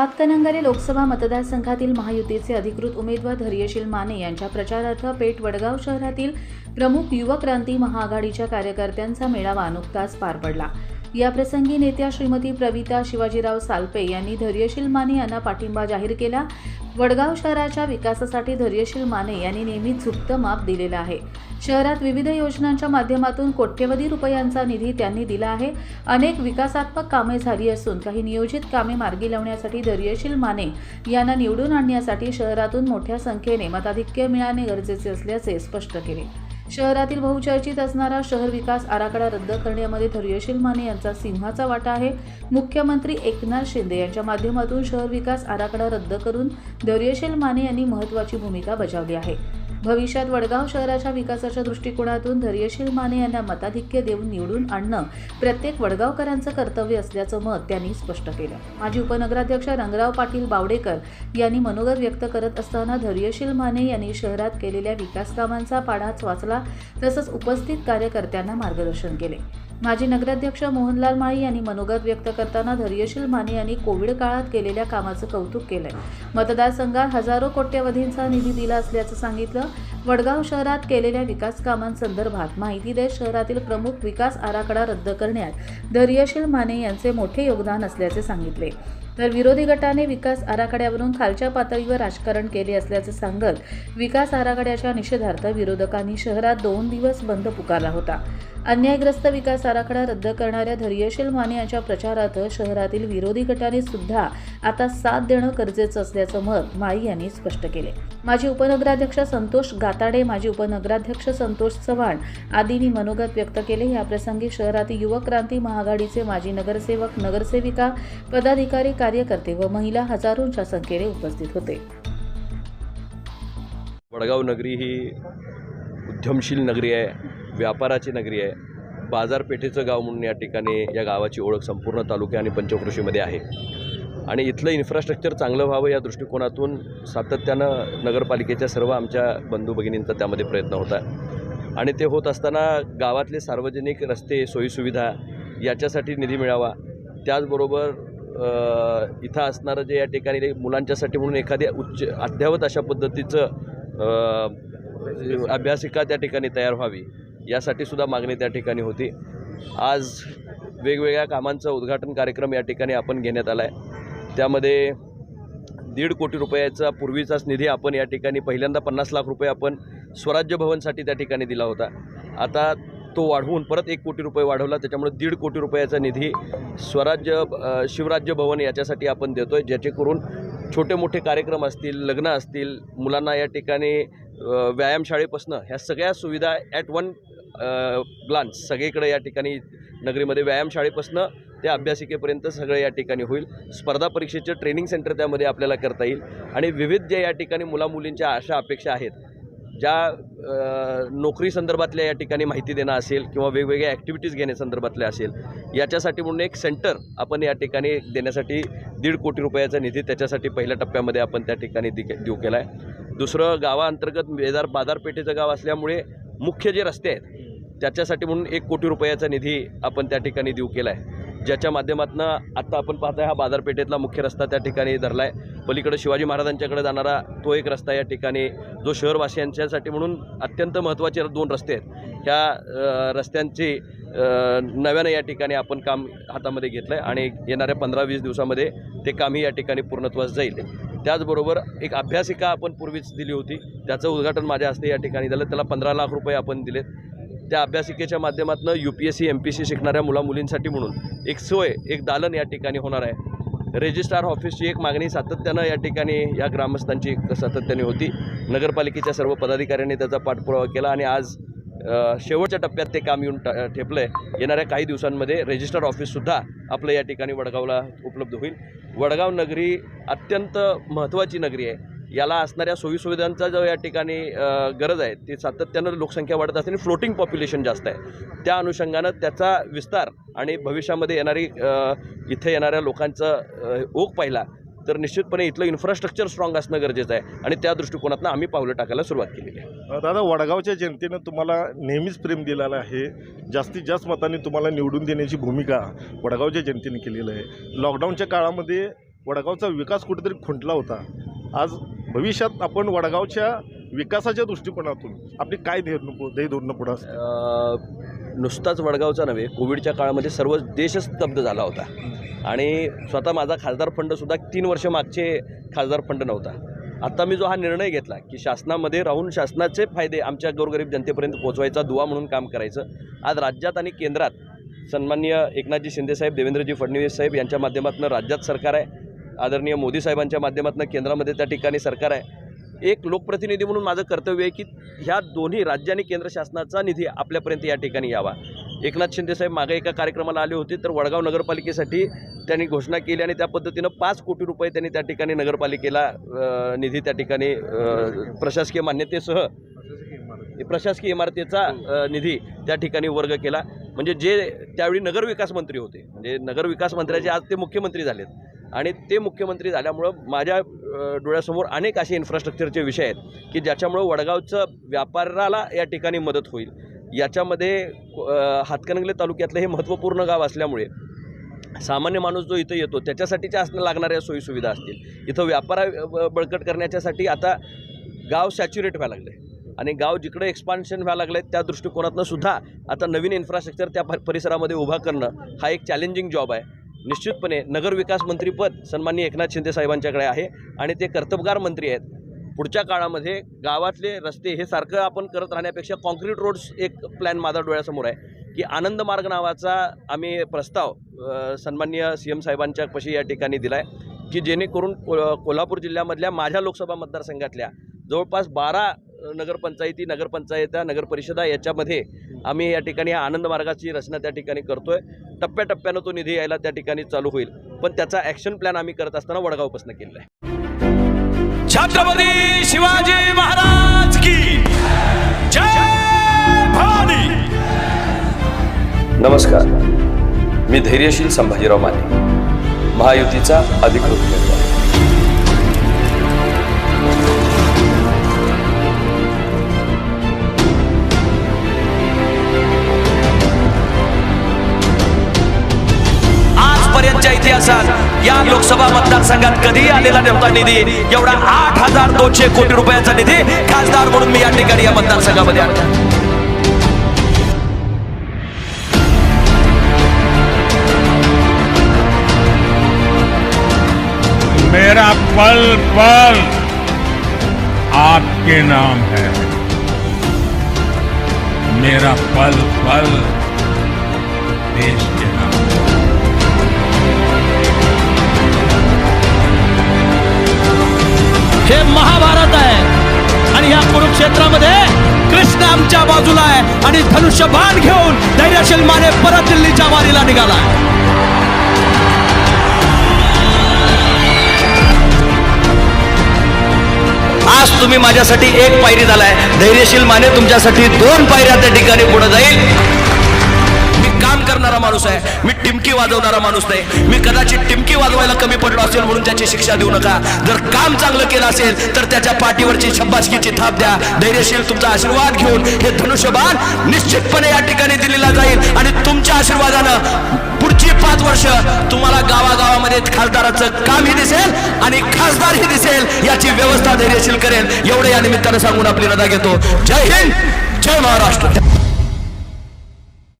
हातकणंगले लोकसभा मतदारसंघातील महायुतीचे अधिकृत उमेदवार धैर्यशील माने यांच्या प्रचारार्थ पेठ वडगाव शहरातील प्रमुख युवक क्रांती महाआघाडीच्या कार्यकर्त्यांचा मेळावा नुकताच पार पडला. याप्रसंगी नेत्या श्रीमती प्रविता शिवाजीराव सालपे यांनी धैर्यशील माने यांना पाठिंबा जाहीर केला. वडगाव शहराच्या विकासासाठी धैर्यशील माने यांनी नेहमीच झुकतं माप दिलेलं आहे. शहरात विविध योजनांच्या माध्यमातून कोट्यवधी रुपयांचा निधी त्यांनी दिला आहे. अनेक विकासात्मक कामे झाली असून काही नियोजित कामे मार्गी लावण्यासाठी धैर्यशील माने यांना निवडून आणण्यासाठी शहरातून मोठ्या संख्येने मताधिक्य मिळाणे गरजेचे असल्याचे स्पष्ट केले. शहरातील बहुचर्चित असणारा शहर विकास आराखडा रद्द करण्यामध्ये धैर्यशील माने यांचा सिंहाचा वाटा आहे. मुख्यमंत्री एकनाथ शिंदे यांच्या माध्यमातून शहर विकास आराखडा रद्द करून धैर्यशील माने यांनी महत्त्वाची भूमिका बजावली आहे. भविष्यात वडगाव शहराच्या विकासाच्या दृष्टिकोनातून धैर्यशील माने यांना मताधिक्य देऊन निवडून आणणं प्रत्येक वडगावकरांचं कर्तव्य असल्याचं मत त्यांनी स्पष्ट केलं. माजी उपनगराध्यक्ष रंगराव पाटील बावडेकर यांनी मनोगत व्यक्त करत असताना धैर्यशील माने यांनी शहरात केलेल्या विकास कामांचा पाढाच वाचला तसंच उपस्थित कार्यकर्त्यांना मार्गदर्शन केले. माजी नगराध्यक्ष मोहनलाल माळी यांनी मनोगत व्यक्त करताना धैर्यशील माने यांनी कोविड काळात केलेल्या कामाचं कौतुक केलंय. मतदारसंघात हजारो कोट्यवधींचा निधी दिला असल्याचं सांगितलं. वडगाव शहरात केलेल्या विकास कामांसंदर्भात माहिती देत शहरातील प्रमुख विकास आराखडा रद्द करण्यात धैर्यशील माने यांचे मोठे योगदान असल्याचे सांगितले. तर विरोधी गटाने विकास आराखड्यावरून खालच्या पातळीवर राजकारण केले असल्याचं सांगत विकास आराखड्याच्या निषेधार्थ विरोधकांनी शहरात दोन दिवस बंद पुकारला होता. अन्यायग्रस्त विकास आराखडा रद्द करणाऱ्या धैर्यशील माने यांच्या प्रचारार्थ शहरातील विरोधी गटाने सुद्धा आता साथ देणं गरजेचं असल्याचं मत माळी यांनी स्पष्ट केले. माजी उपनगराध्यक्ष संतोष गाताडे माजी उपनगराध्यक्ष संतोष चव्हाण आदींनी मनोगत व्यक्त केले. याप्रसंगी शहरातील युवक क्रांती महाआघाडीचे माजी नगरसेवक नगरसेविका पदाधिकारी कार्यकर्ते व महिला हजारोंच्या संख्येने उपस्थित होते. वडगाव नगरी ही उद्यमशील नगरी आहे व्यापाराची नगरी आहे. बाजारपेठेचं गाव म्हणून या ठिकाणी या गावाची ओळख संपूर्ण तालुक्या आणि पंचकृषीमध्ये आहे. आणि इथलं इन्फ्रास्ट्रक्चर चांगलं व्हावं या दृष्टिकोनातून सातत्यानं नगरपालिकेच्या सर्व आमच्या बंधू भगिनींचा त्यामध्ये प्रयत्न होता आणि ते होत असताना गावातले सार्वजनिक रस्ते सोयीसुविधा याच्यासाठी निधी मिळावा. त्याचबरोबर इथं असणारं जे या ठिकाणी मुलांच्यासाठी म्हणून एखाद्या उच्च अद्ययावत अशा पद्धतीचं अभ्यासिका त्या ठिकाणी तयार व्हावी यासाठी सुद्धा मागणी त्या ठिकाणी होती. आज वेगवेगळ्या कामांचं उद्घाटन कार्यक्रम या ठिकाणी आपण घेण्यात आला आहे त्यामध्ये दीड कोटी रुपयाचा पूर्वीचाच निधी आपण या ठिकाणी पहिल्यांदा पन्नास लाख रुपये आपण स्वराज्य भवनसाठी त्या ठिकाणी दिला होता. आता तो वाढवून परत एक कोटी रुपये वाढवला. त्याच्यामुळे दीड कोटी रुपयाचा निधी स्वराज्य शिवराज्य भवन याच्यासाठी आपण देतो आहे ज्याचे करून छोटे मोठे कार्यक्रम असतील लग्न असतील मुलांना या ठिकाणी व्यायामशाळेपासनं ह्या सगळ्या सुविधा ॲट वन ग्लान्स सगळीकडे या ठिकाणी नगरीमध्ये व्यायामशाळेपासनं ते अभ्यासिकेपर्यंत सगळं या ठिकाणी होईल. स्पर्धा परीक्षेचं ट्रेनिंग सेंटर त्यामध्ये आपल्याला करता येईल. आणि विविध ज्या या ठिकाणी मुलामुलींच्या आशा अपेक्षा आहेत ज्या नोकरी संदर्भातल्या या ठिकाणी माहिती देणं असेल किंवा वेगवेगळ्या ॲक्टिव्हिटीज घेण्यासंदर्भातल्या असेल याच्यासाठी म्हणून एक सेंटर आपण या ठिकाणी देण्यासाठी दीड कोटी रुपयाचा निधी त्याच्यासाठी पहिल्या टप्प्यामध्ये आपण त्या ठिकाणी दि देऊ केला आहे दुसरं गावाअंतर्गत बेदार बाजारपेठेचं गाव असल्यामुळे मुख्य जे रस्ते आहेत त्याच्यासाठी म्हणून एक कोटी रुपयाचा निधी आपण त्या ठिकाणी देऊ केला आहे ज्याच्या माध्यमातून आत्ता आपण पाहताय हा बाजारपेठेतला मुख्य रस्ता त्या ठिकाणी धरला आहे पलीकडे शिवाजी महाराजांच्याकडे जाणारा तो एक रस्ता या ठिकाणी जो शहरवासियांच्यासाठी म्हणून अत्यंत महत्त्वाचे दोन रस्ते आहेत. ह्या रस्त्यांची नव्यानं या ठिकाणी आपण काम हातामध्ये घेतलं आहे आणि येणाऱ्या पंधरा वीस दिवसामध्ये ते कामही या ठिकाणी पूर्णत्वास जाईल. त्याचबरोबर एक अभ्यासिका आपण पूर्वीच दिली होती. त्याचं उद्घाटन माझ्या हस्ते या ठिकाणी झालं. त्याला पंधरा लाख रुपये आपण दिलेत. त्या अभ्यासिकेच्या माध्यमातून U P S C M P C शिकणाऱ्या मुलामुलींसाठी म्हणून एक सोय एक दालन या ठिकाणी होणार आहे. रेजिस्ट्रार ऑफिसची एक मागणी सातत्यानं या ठिकाणी या ग्रामस्थांची सातत्याने होती. नगरपालिकेच्या सर्व पदाधिकाऱ्यांनी त्याचा पाठपुरावा केला आणि आज शेवटच्या टप्प्यात ते काम येऊन टा ठेपलं आहे येणाऱ्या काही दिवसांमध्ये रजिस्टर ऑफिससुद्धा आपलं या ठिकाणी वडगावला उपलब्ध होईल. वडगाव नगरी अत्यंत महत्त्वाची नगरी आहे. याला असणाऱ्या सोयीसुविधांचा जो या ठिकाणी गरज आहे ती सातत्यानं लोकसंख्या वाढत असते आणि फ्लोटिंग पॉप्युलेशन जास्त आहे. त्या अनुषंगानं त्याचा विस्तार आणि भविष्यामध्ये येणारी इथे येणाऱ्या लोकांचा ओघ पाहिला तर निश्चितपणे इथलं इन्फ्रास्ट्रक्चर स्ट्रॉंग असणं गरजेचं आहे आणि त्या दृष्टिकोनातनं आम्ही पावलं टाकायला सुरुवात केलेली आहे. दादा वडगावच्या जनतेनं तुम्हाला नेहमीच प्रेम दिलेलं आहे. जास्तीत जास्त मताने तुम्हाला निवडून देण्याची भूमिका वडगावच्या जनतेने केलेलं आहे. लॉकडाऊनच्या काळामध्ये वडगावचा विकास कुठेतरी खुंटला होता. आज भविष्यात आपण वडगावच्या विकासाच्या दृष्टिकोनातून आपली काय ध्येय ध्येय धोरणं पुढं असतं नुसताच वडगावचा नव्हे कोविडच्या काळामध्ये सर्व देशच स्तब्ध झाला होता. आणि स्वतः माझा खासदार फंडसुद्धा तीन वर्ष मागचे खासदार फंड नव्हता. आता मी जो हा निर्णय घेतला की शासनामध्ये राहून शासनाचे फायदे आमच्या गोरगरीब जनतेपर्यंत पोहोचवायचा दुवा म्हणून काम करायचं आज राज्यात आणि केंद्रात सन्माननीय एकनाथजी शिंदेसाहेब देवेंद्रजी फडणवीस साहेब यांच्या माध्यमातून राज्यात सरकार आहे. आदरणीय मोदी साहेबांच्या माध्यमातून केंद्रामध्ये त्या ठिकाणी सरकार आहे. एक लोकप्रतिनिधी म्हणून माझं कर्तव्य आहे की ह्या दोन्ही राज्य आणि केंद्र शासनाचा निधी आपल्यापर्यंत या ठिकाणी यावा. एकनाथ शिंदेसाहेब मागे एका कार्यक्रमाला आले होते तर वडगाव नगरपालिकेसाठी त्यांनी घोषणा केली आणि त्या पद्धतीनं पाच कोटी रुपये त्यांनी त्या ठिकाणी नगरपालिकेला निधी त्या ठिकाणी प्रशासकीय मान्यतेसह प्रशासकीय इमारतीचा निधी त्या ठिकाणी वर्ग केला. म्हणजे जे त्यावेळी नगरविकास मंत्री होते म्हणजे नगरविकास मंत्र्याचे आज ते मुख्यमंत्री झालेत. आणि ते मुख्यमंत्री झाल्यामुळं माझ्या डोळ्यासमोर अनेक असे इन्फ्रास्ट्रक्चरचे विषय आहेत की ज्याच्यामुळं वडगावचं व्यापाराला या ठिकाणी मदत होईल. याच्यामध्ये हातकणंगले तालुक्यातलं हे महत्त्वपूर्ण गाव असल्यामुळे सामान्य माणूस जो इथं येतो त्याच्यासाठीच्या असणं लागणाऱ्या सोयीसुविधा असतील. इथं व्यापारा बळकट करण्याच्यासाठी आता गाव सॅच्युरेट व्हायला लागले आणि गाव जिकडे एक्सपान्शन व्हायला लागले त्या दृष्टिकोनातनं सुद्धा आता नवीन इन्फ्रास्ट्रक्चर त्या प- परिसरामध्ये उभा करणं हा एक चॅलेंजिंग जॉब आहे. निश्चितपणे नगरविकास मंत्रीपद सन्माननीय एकनाथ शिंदे साहेबांच्याकडे आहे आणि ते कर्तबगार मंत्री आहेत. पुढच्या काळामध्ये गावातले रस्ते हे सारखं आपण करत राहण्यापेक्षा कॉन्क्रीट रोड्स एक प्लॅन माझा डोळ्यासमोर आहे की आनंद मार्ग नावाचा आम्ही प्रस्ताव सन्मान्य सन्माननीय सी एम साहेबांच्या पशी या ठिकाणी दिला आहे की जेणेकरून को कोल्हापूर जिल्ह्यामधल्या माझ्या लोकसभा मतदारसंघातल्या जवळपास बारा नगरपंचायती नगरपंचायत्या नगरपरिषदा याच्यामध्ये आम्ही या ठिकाणी या आनंद मार्गाची रचना त्या ठिकाणी करतोय. टप्प्याटप्प्यानं तो निधी यायला त्या ठिकाणी चालू होईल. पण त्याचा ॲक्शन प्लॅन आम्ही करत असताना वडगावपासून केलेला आहे. छत्रपती शिवाजी महाराज की जय भवानी. नमस्कार. मी धैर्यशील संभाजीराव माने महायुतीचा अधिकृत उमेदवार. या लोकसभा मतदारसंघात कधी आलेला नव्हता निधी? एवढा आठ हज़ार दोनशे कोटी रुपयाचा निधी खासदार म्हणून मी या ठिकाणी या मतदारसंघामध्ये आणला. मेरा पल पल आपके नाम है। मेरा पल पल देश के नाम है। हे महाभारत आहे. आणि या कुरुक्षेत्रामध्ये कृष्ण आमच्या बाजूला आहे. आणि धनुष्यबाण घेऊन धैर्यशील माने परत दिल्लीच्या वारीला निघाला आज तुम्ही माझ्यासाठी एक पायरी झालाय. धैर्यशील माने तुमच्यासाठी दोन पायऱ्या त्या ठिकाणी पुढे जाईल. काम करणारा माणूस आहे. मी टिमकी वाजवणारा माणूस नाही. मी कदाचित टिमकी वाजवायला कमी पडलो असेल म्हणून त्याची शिक्षा देऊ नका. जर काम चांगलं केलं असेल तर त्याच्या पाठीवरची शब्बासकीची थाप द्या. धैर्यशील तुमचा आशीर्वाद घेऊन हे धनुष्यबाण निश्चितपणे या ठिकाणी दिलेला जाईल. आणि तुमच्या आशीर्वादानं पुढची पाच वर्ष तुम्हाला गावागावामध्ये खासदाराचं कामही दिसेल आणि खासदारही दिसेल याची व्यवस्था धैर्यशील करेल. एवढे या निमित्तानं सांगून आपली रजा घेतो. जय हिंद जय महाराष्ट्र.